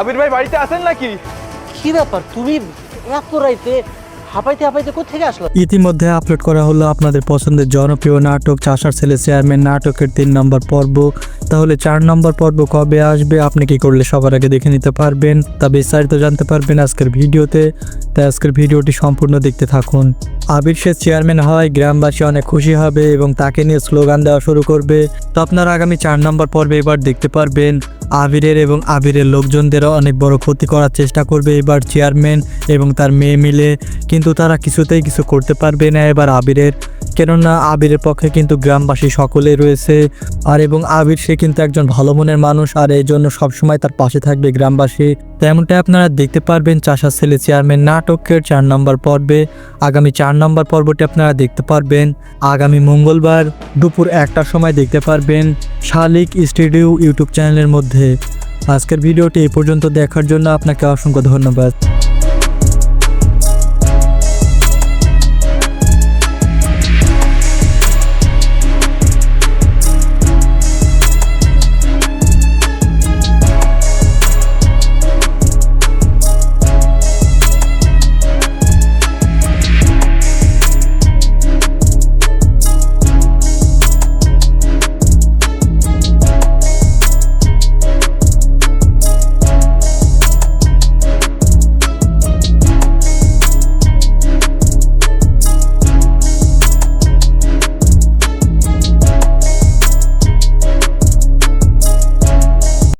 আবির ভাই বাড়িতে আসেন নাকি? কি ব্যাপার? তুমি এত রাইতে হাঁপাইতে হাঁপাইতে কোথেকে আসলো? ইতিমধ্যে আপলোড করা হলো আপনাদের পছন্দের জনপ্রিয় নাটক চাষার ছেলে চেয়ারম্যান নাটকের তিন নম্বর পর্ব। তাহলে চার নম্বর পর্ব কবে আসবে? আপনি কি করলে সবার আগে দেখে নিতে পারবেন? তা বিস্তারিত জানতে পারবেন আজকের ভিডিওতে। তাই আজকের ভিডিওটি সম্পূর্ণ দেখতে থাকুন। আবির সে চেয়ারম্যান হয় গ্রামবাসী অনেক খুশি হবে এবং তাকে নিয়ে স্লোগান দেওয়া শুরু করবে। তো আপনারা আগামী চার নম্বর পর্বে এবার দেখতে পারবেন, আবিরের এবং আবিরের লোকজনদেরও অনেক বড় ক্ষতি করার চেষ্টা করবে এবার চেয়ারম্যান এবং তার মেয়ে মিলে। কিন্তু তারা কিছুতেই কিছু করতে পারবে না। এবার আবিরের কেননা আবিরের পক্ষে কিন্তু গ্রামবাসী সকলে রয়েছে, আর এবং আবির সে কিন্তু একজন ভালো মনের মানুষ, আর এই জন্য সবসময় তার পাশে থাকবে গ্রামবাসী। তেমনটাই আপনারা দেখতে পারবেন চাষা ছেলে চেয়ারম্যান নাটকের চার নম্বর পর্বে। আগামী চার নম্বর পর্বটি আপনারা দেখতে পারবেন। আগামী মঙ্গলবার দুপুর একটার সময় দেখতে পারবেন শালিক স্টুডিও ইউটিউব চ্যানেলের মধ্যে। আজকের ভিডিওটি এই পর্যন্ত দেখার জন্য আপনাকে অসংখ্য ধন্যবাদ।